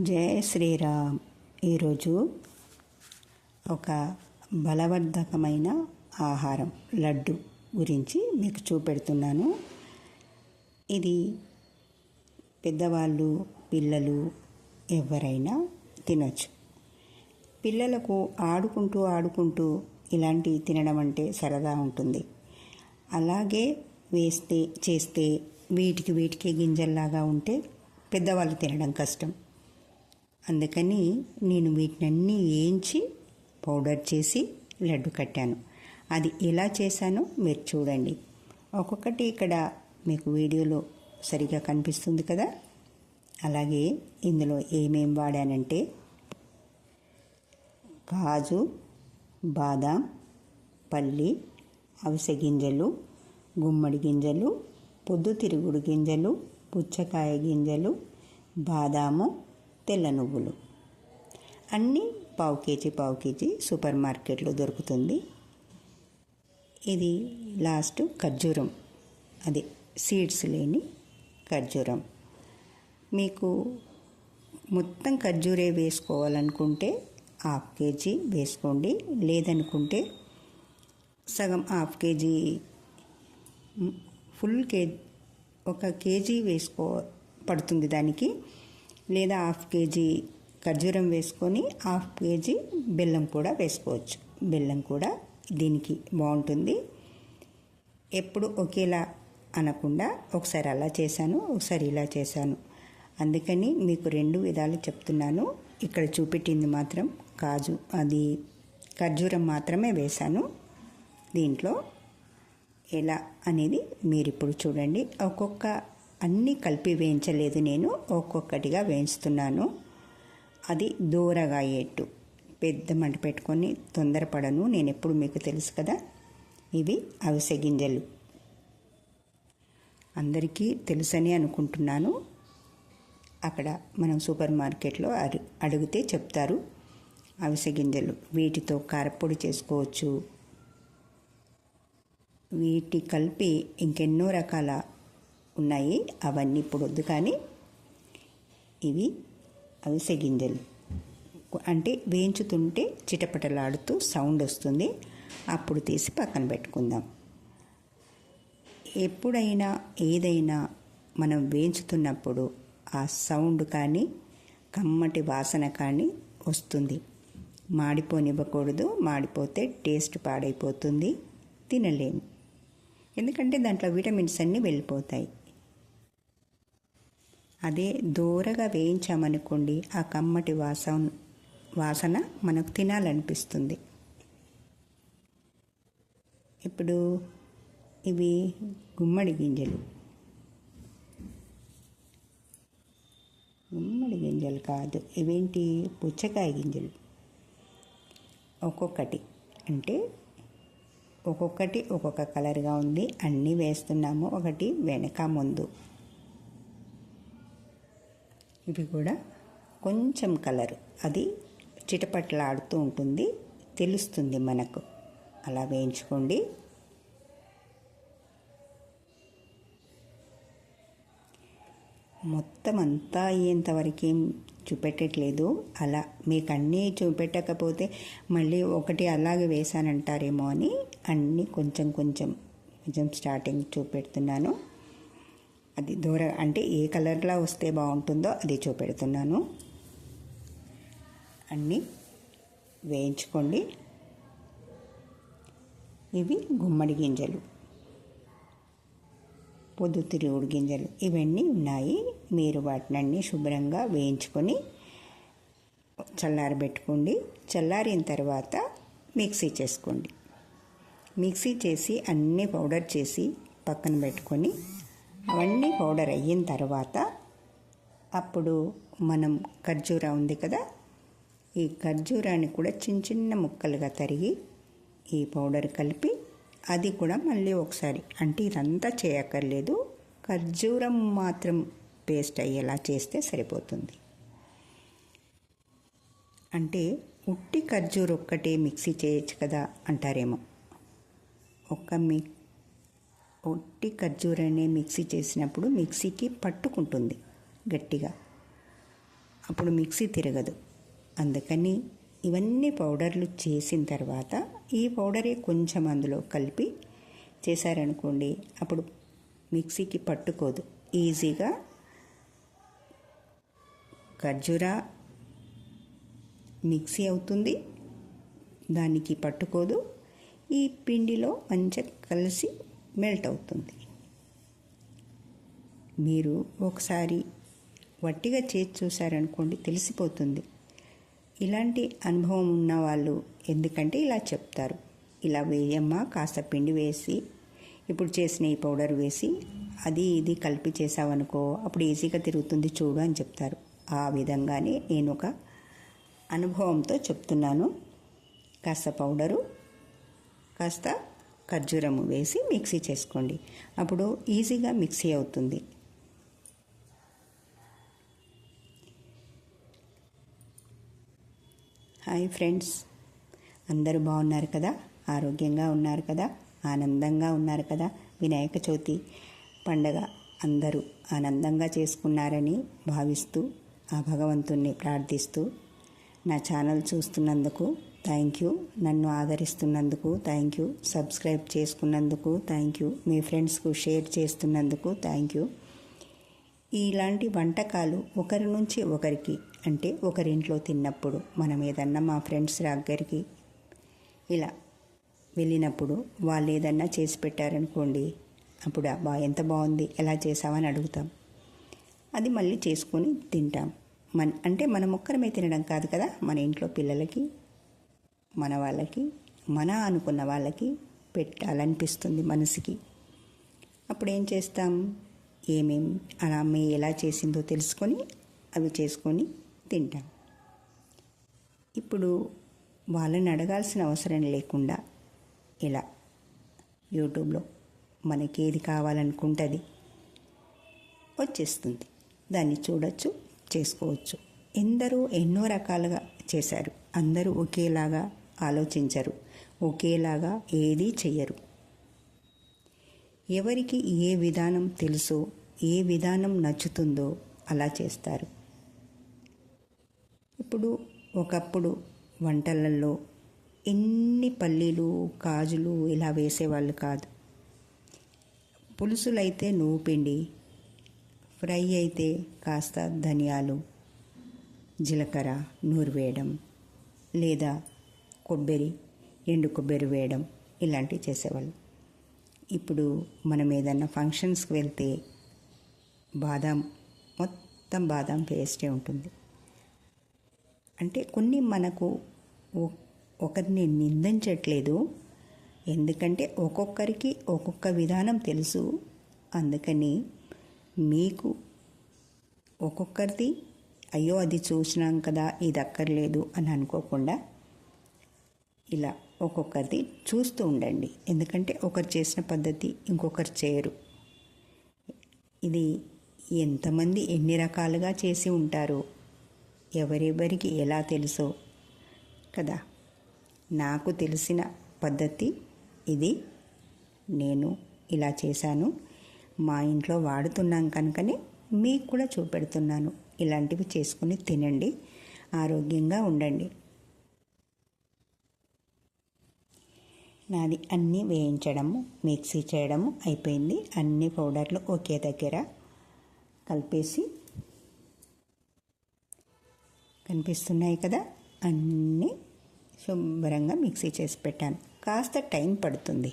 జయ శ్రీరామ్. ఈరోజు ఒక బలవర్ధకమైన ఆహారం లడ్డు గురించి మీకు చూపెడుతున్నాను. ఇది పెద్దవాళ్ళు పిల్లలు ఎవరైనా తినొచ్చు. పిల్లలకు ఆడుకుంటూ ఆడుకుంటూ ఇలాంటివి తినడం అంటే సరదా ఉంటుంది. అలాగే వేస్తే చేస్తే వీటికి వీటికి గింజల్లాగా ఉంటే పెద్దవాళ్ళు తినడం కష్టం. అందుకని నేను వీటినన్నీ వేయించి పౌడర్ చేసి లడ్డు కట్టాను. అది ఎలా చేశానో మీరు చూడండి. ఒక్కొక్కటి ఇక్కడ మీకు వీడియోలో సరిగా కనిపిస్తుంది కదా? అలాగే ఇందులో ఏమేం వాడానంటే కాజు బాదాం పల్లి అవిసె గింజలు గుమ్మడి గింజలు పొద్దుతిరుగుడు గింజలు పుచ్చకాయ గింజలు బాదాము తెల్ల నువ్వులు. అన్నీ పావు కేజీ పావు కేజీ సూపర్ మార్కెట్లో దొరుకుతుంది. ఇది లాస్ట్ ఖర్జూరం. అది సీడ్స్ లేని ఖర్జూరం. మీకు మొత్తం ఖర్జూరే వేసుకోవాలనుకుంటే హాఫ్ కేజీ వేసుకోండి. లేదనుకుంటే సగం హాఫ్ కేజీ ఫుల్ కే ఒక కేజీ వేసుకో పడుతుంది దానికి. లేదా హాఫ్ కేజీ ఖర్జూరం వేసుకొని హాఫ్ కేజీ బెల్లం కూడా వేసుకోవచ్చు. బెల్లం కూడా దీనికి బాగుంటుంది. ఎప్పుడు ఒకేలా అనకుండా ఒకసారి అలా చేశాను ఒకసారి ఇలా చేశాను. అందుకని మీకు రెండు విధాలు చెప్తున్నాను. ఇక్కడ చూపెట్టింది మాత్రం కాజు అది ఖర్జూరం మాత్రమే వేశాను. దీంట్లో ఎలా అనేది మీరు ఇప్పుడు చూడండి. ఒక్కొక్క అన్నీ కలిపి వేయించలేదు నేను. ఒక్కొక్కటిగా వేయించుతున్నాను. అది దూరగా అయ్యేట్టు పెద్ద మంట పెట్టుకొని తొందరపడను. నేను ఎప్పుడు మీకు తెలుసు కదా. ఇవి అవిసె గింజలు. అందరికీ తెలుసని అనుకుంటున్నాను. అక్కడ మనం సూపర్ మార్కెట్లో అడిగితే చెప్తారు అవిసె గింజలు. వీటితో కారపొడి చేసుకోవచ్చు. వీటి కలిపి ఇంకెన్నో రకాల ఉన్నాయి. అవన్నీ ఇప్పుడు వద్దు కానీ ఇవి అవిసె గింజలు. అంటే వేయించుతుంటే చిటపటలాడుతూ సౌండ్ వస్తుంది. అప్పుడు తీసి పక్కన పెట్టుకుందాం. ఎప్పుడైనా ఏదైనా మనం వేయించుతున్నప్పుడు ఆ సౌండ్ కానీ కమ్మటి వాసన కానీ వస్తుంది. మాడిపోనివ్వకూడదు. మాడిపోతే టేస్ట్ పాడైపోతుంది. తినలేము. ఎందుకంటే దాంట్లో విటమిన్స్ అన్నీ వెళ్ళిపోతాయి. అదే దూరగా వేయించామనుకోండి ఆ కమ్మటి వాసన వాసన మనకు తినాలనిపిస్తుంది. ఇప్పుడు ఇవి గుమ్మడి గింజలు. గుమ్మడి గింజలు కాదు ఇవేంటి? పుచ్చకాయ గింజలు. ఒక్కొక్కటి అంటే ఒక్కొక్కటి ఒక్కొక్క కలర్గా ఉంది అన్నీ వేస్తున్నాము. ఒకటి వెనక ముందు. ఇవి కూడా కొంచెం కలర్. అది చిటపట్లాడుతూ ఉంటుంది తెలుస్తుంది మనకు. అలా వేయించుకోండి. మొత్తం అంతా అయ్యేంతవరకు ఏం చూపెట్టట్లేదు. అలా మీకు అన్నీ చూపెట్టకపోతే మళ్ళీ ఒకటి అలాగే వేసానంటారేమో అని అన్నీ కొంచెం కొంచెం కొంచెం స్టార్టింగ్ చూపెడుతున్నాను. అది దూర అంటే ఏ కలర్లో వస్తే బాగుంటుందో అది చూపెడుతున్నాను. అన్నీ వేయించుకోండి. ఇవి గుమ్మడి గింజలు. పొద్దుతిరుగుడు గింజలు. ఇవన్నీ ఉన్నాయి. మీరు వాటినన్నీ శుభ్రంగా వేయించుకొని చల్లారబెట్టుకోండి చల్లారిన తర్వాత మిక్సీ చేసుకోండి. మిక్సీ చేసి అన్నీ పౌడర్ చేసి పక్కన పెట్టుకొని అవన్నీ పౌడర్ అయిన తర్వాత అప్పుడు మనం ఖర్జూరా ఉంది కదా ఈ ఖర్జూరాన్ని కూడా చిన్న చిన్న ముక్కలుగా తరిగి ఈ పౌడర్ కలిపి అది కూడా మళ్ళీ ఒకసారి. అంటే ఇదంతా చేయక్కర్లేదు. ఖర్జూరం మాత్రం పేస్ట్ అయ్యేలా చేస్తే సరిపోతుంది. అంటే ఉట్టి ఖర్జూర ఒక్కటే మిక్సీ చేయొచ్చు కదా అంటారేమో. ఒక్క మిక్ ఒట్టి ఖర్జూరాన్ని మిక్సీ చేసినప్పుడు మిక్సీకి పట్టుకుంటుంది గట్టిగా. అప్పుడు మిక్సీ తిరగదు. అందుకని ఇవన్నీ పౌడర్లు చేసిన తర్వాత ఈ పౌడరే కొంచెం అందులో కలిపి చేశారనుకోండి అప్పుడు మిక్సీకి పట్టుకోదు. ఈజీగా ఖర్జూరా మిక్సీ అవుతుంది దానికి పట్టుకోదు. ఈ పిండిలో మంచిగా కలిసి మెల్ట్ అవుతుంది. మీరు ఒకసారి వట్టిగా చేసి చూసారనుకోండి తెలిసిపోతుంది. ఇలాంటి అనుభవం ఉన్న వాళ్ళు ఎందుకంటే ఇలా చెప్తారు. ఇలా వేయమ్మా కాస్త పిండి వేసి ఇప్పుడు చేసిన ఈ పౌడర్ వేసి అది ఇది కలిపి చేసావనుకో అప్పుడు ఈజీగా తిరుగుతుంది చూడు అని చెప్తారు. ఆ విధంగానే నేను ఒక అనుభవంతో చెప్తున్నాను. కాస్త పౌడరు కాస్త ఖర్జూరము వేసి మిక్సీ చేసుకోండి. అప్పుడు ఈజీగా మిక్సీ అవుతుంది. హాయ్ ఫ్రెండ్స్ అందరూ బాగున్నారు కదా? ఆరోగ్యంగా ఉన్నారు కదా? ఆనందంగా ఉన్నారు కదా? వినాయక చవితి పండగ అందరూ ఆనందంగా చేసుకున్నారని భావిస్తూ ఆ భగవంతుణ్ణి ప్రార్థిస్తూ నా ఛానల్ చూస్తున్నందుకు థ్యాంక్ యూ నన్ను ఆదరిస్తున్నందుకు థ్యాంక్ యూ సబ్స్క్రైబ్ చేసుకున్నందుకు థ్యాంక్ యూ మీ ఫ్రెండ్స్కు షేర్ చేస్తున్నందుకు థ్యాంక్ యూ ఇలాంటి వంటకాలు ఒకరి నుంచి ఒకరికి అంటే ఒకరింట్లో తిన్నప్పుడు మనం ఏదన్నా మా ఫ్రెండ్స్ దగ్గరికి ఇలా వెళ్ళినప్పుడు వాళ్ళు ఏదన్నా చేసి పెట్టారనుకోండి అప్పుడు బా ఎంత బాగుంది ఎలా చేసావని అడుగుతాం. అది మళ్ళీ చేసుకొని తింటాం. మన అంటే మనం ఒక్కరమే తినడం కాదు కదా మన ఇంట్లో పిల్లలకి మన వాళ్ళకి మన అనుకున్న వాళ్ళకి పెట్టాలనిపిస్తుంది మనసుకి. అప్పుడు ఏం చేస్తాం? ఏమేం అలా అమ్మ ఎలా చేసిందో తెలుసుకొని అవి చేసుకొని తింటాం. ఇప్పుడు వాళ్ళని అడగాల్సిన అవసరం లేకుండా ఇలా యూట్యూబ్లో మనకి ఏది కావాలనుకుంటుంది వచ్చేస్తుంది. దాన్ని చూడొచ్చు చేసుకోవచ్చు. ఎందరో ఎన్నో రకాలుగా చేశారు. అందరూ ఒకేలాగా ఆలోచించరు. ఒకేలాగా ఏదీ చెయ్యరు. ఎవరికి ఏ విధానం తెలుసో ఏ విధానం నచ్చుతుందో అలా చేస్తారు. ఇప్పుడు ఒకప్పుడు వంటలలో ఎన్ని పల్లీలు కాజులు ఇలా వేసేవాళ్ళు కాదు. పులుసులైతే నువ్వు పిండి ఫ్రై అయితే కాస్త ధనియాలు జీలకర్ర నూరు వేయడం లేదా కొబ్బరి ఎండు కొబ్బరి వేయడం ఇలాంటివి చేసేవాళ్ళు. ఇప్పుడు మనం ఏదన్నా ఫంక్షన్స్కి వెళ్తే బాదాం మొత్తం బాదాం పేస్టే ఉంటుంది. అంటే కొన్ని మనకు ఒకరిని నిందించట్లేదు. ఎందుకంటే ఒక్కొక్కరికి ఒక్కొక్క విధానం తెలుసు. అందుకని మీకు ఒక్కొక్కరిది అయ్యో అది చూసినాం కదా ఇది అక్కర్లేదు అని అనుకోకుండా ఇలా ఒక్కొక్కరిది చూస్తూ ఉండండి. ఎందుకంటే ఒకరు చేసిన పద్ధతి ఇంకొకరు చేయరు. ఇది ఎంతమంది ఎన్ని రకాలుగా చేసి ఉంటారో ఎవరెవరికి ఎలా తెలుసో కదా. నాకు తెలిసిన పద్ధతి ఇది. నేను ఇలా చేశాను. మా ఇంట్లో వాడుతున్నాం కనుకనే మీకు కూడా చూపెడుతున్నాను. ఇలాంటివి చేసుకుని తినండి. ఆరోగ్యంగా ఉండండి. నాది అన్నీ వేయించడము మిక్సీ చేయడము అయిపోయింది. అన్ని పౌడర్లు ఒకే దగ్గర కలిపేసి కనిపిస్తున్నాయి కదా అన్నీ శుభ్రంగా మిక్సీ చేసి పెట్టాను. కాస్త టైం పడుతుంది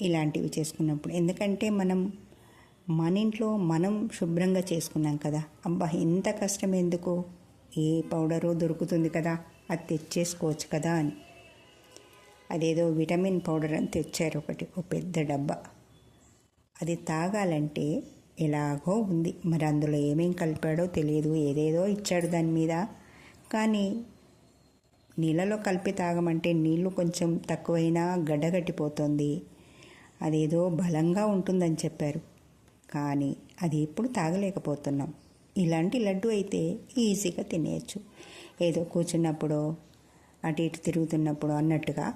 ఇలాంటివి చేసుకున్నప్పుడు. ఎందుకంటే మనం మన ఇంట్లో మనం శుభ్రంగా చేసుకున్నాం కదా. అబ్బా ఇంత కష్టం ఎందుకు? ఏ పౌడరో దొరుకుతుంది కదా? అది తెచ్చేసుకోవచ్చు కదా అని. అదేదో విటమిన్ పౌడర్ అని తెచ్చారు ఒకటి ఒక పెద్ద డబ్బా. అది తాగాలంటే ఎలాగో ఉంది. మరి అందులో ఏమేం కలిపాడో తెలియదు. ఏదేదో ఇచ్చాడు దాని మీద. కానీ నీళ్ళలో కలిపి తాగమంటే నీళ్ళు కొంచెం తక్కువైనా గడ్డగట్టిపోతుంది. అదేదో బలంగా ఉంటుందని చెప్పారు. కానీ అది ఎప్పుడు తాగలేకపోతున్నాం. ఇలాంటి లడ్డు అయితే ఈజీగా తినేయచ్చు. ఏదో కూర్చున్నప్పుడు అటు ఇటు తిరుగుతున్నప్పుడు అన్నట్టుగా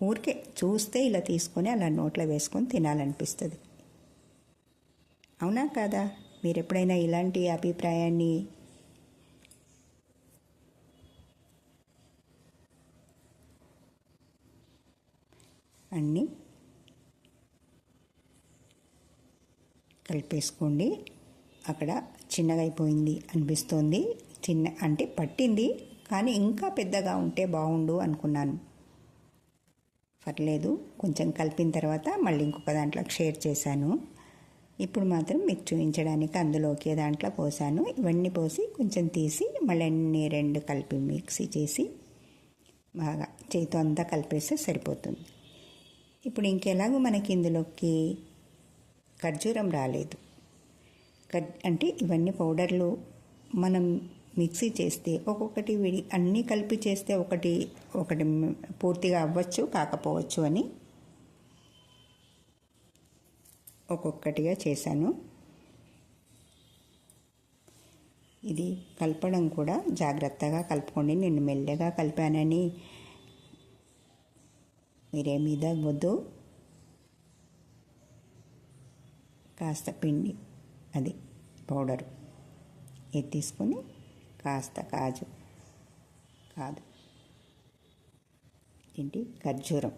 ఊరికే చూస్తే ఇలా తీసుకొని అలా నోట్లో వేసుకొని తినాలనిపిస్తుంది. అవునా కాదా? మీరు ఎప్పుడైనా ఇలాంటి అభిప్రాయాన్ని అన్నీ కలిపేసుకోండి. అక్కడ చిన్నగైపోయింది అనిపిస్తోంది. చిన్న అంటే పట్టింది కానీ ఇంకా పెద్దగా ఉంటే బాగుండు అనుకున్నాను. పర్లేదు కొంచెం కలిపిన తర్వాత మళ్ళీ ఇంకొక దాంట్లో షేర్ చేశాను. ఇప్పుడు మాత్రం మీకు చూపించడానికి అందులోకి దాంట్లో పోసాను. ఇవన్నీ పోసి కొంచెం తీసి మళ్ళీ అన్ని రెండు కలిపి మిక్సీ చేసి బాగా చేతితో అంతా కలిపేస్తే సరిపోతుంది. ఇప్పుడు ఇంకెలాగో మనకి ఇందులోకి ఖర్జూరం రాలేదు. అంటే ఇవన్నీ పౌడర్లు మనం మిక్సీ చేస్తే ఒక్కొక్కటి విడి అన్నీ కలిపి చేస్తే ఒకటి ఒకటి పూర్తిగా అవ్వచ్చు కాకపోవచ్చు అని ఒక్కొక్కటిగా చేశాను. ఇది కలపడం కూడా జాగ్రత్తగా కలుపుకోండి. నేను మెల్లగా కలిపానని మీరేమీ వద్దు. కాస్త పిండి అది పౌడరు. ఇది తీసుకొని కాస్త కాజు. కాదు. ఏంటి? ఖర్జూరం.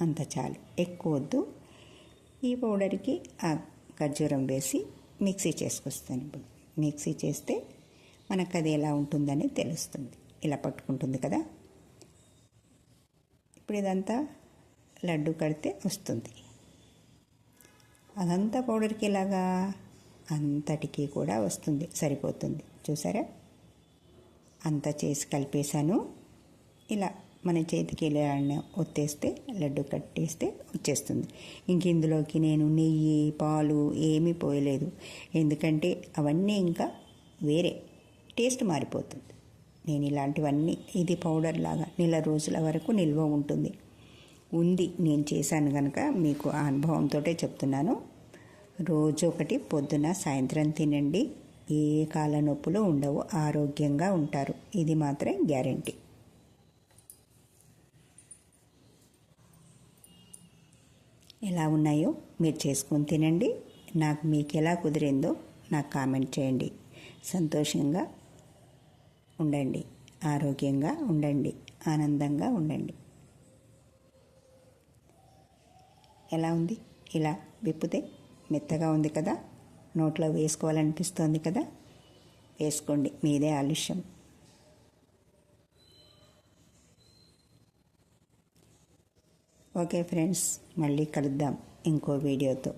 అంత చాలు. ఎక్కువ వద్దు. ఈ పౌడర్కి ఆ ఖర్జూరం వేసి మిక్సీ చేసుకొస్తాను ఇప్పుడు. మిక్సీ చేస్తే మనకు అది ఎలా ఉంటుందని తెలుస్తుంది. ఇలా పట్టుకుంటుంది కదా. ఇప్పుడు ఇదంతా లడ్డు కడితే వస్తుంది. అదంతా పౌడర్కి ఇలాగా అంతటికి కూడా వస్తుంది సరిపోతుంది. చూసారా? అంతా చేసి కలిపేశాను. ఇలా మన చేతికి ఇలా ఒత్తేస్తే లడ్డు కట్టేస్తే వచ్చేస్తుంది. ఇంక ఇందులోకి నేను నెయ్యి పాలు ఏమీ పోయలేదు. ఎందుకంటే అవన్నీ ఇంకా వేరే టేస్ట్ మారిపోతుంది. నేను ఇలాంటివన్నీ ఇది పౌడర్ లాగా నెల రోజుల వరకు నిల్వ ఉంటుంది. ఉంది నేను చేశాను కనుక మీకు ఆ అనుభవంతో చెప్తున్నాను. రోజు ఒకటి పొద్దున సాయంత్రం తినండి. ఏ కాల నొప్పులు ఉండవు ఆరోగ్యంగా ఉంటారు. ఇది మాత్రం గ్యారంటీ. ఎలా ఉన్నాయో మీరు చేసుకొని తినండి. నాకు మీకు ఎలా కుదిరిందో నాకు కామెంట్ చేయండి. సంతోషంగా ఉండండి. ఆరోగ్యంగా ఉండండి. ఆనందంగా ఉండండి. ఎలా ఉంది? ఇలా విప్పితే మెత్తగా ఉంది కదా నోట్లో వేసుకోవాలనిపిస్తోంది కదా వేసుకోండి మీదే ఆలస్యం. ఓకే ఫ్రెండ్స్ మళ్ళీ కలుద్దాం ఇంకో వీడియోతో.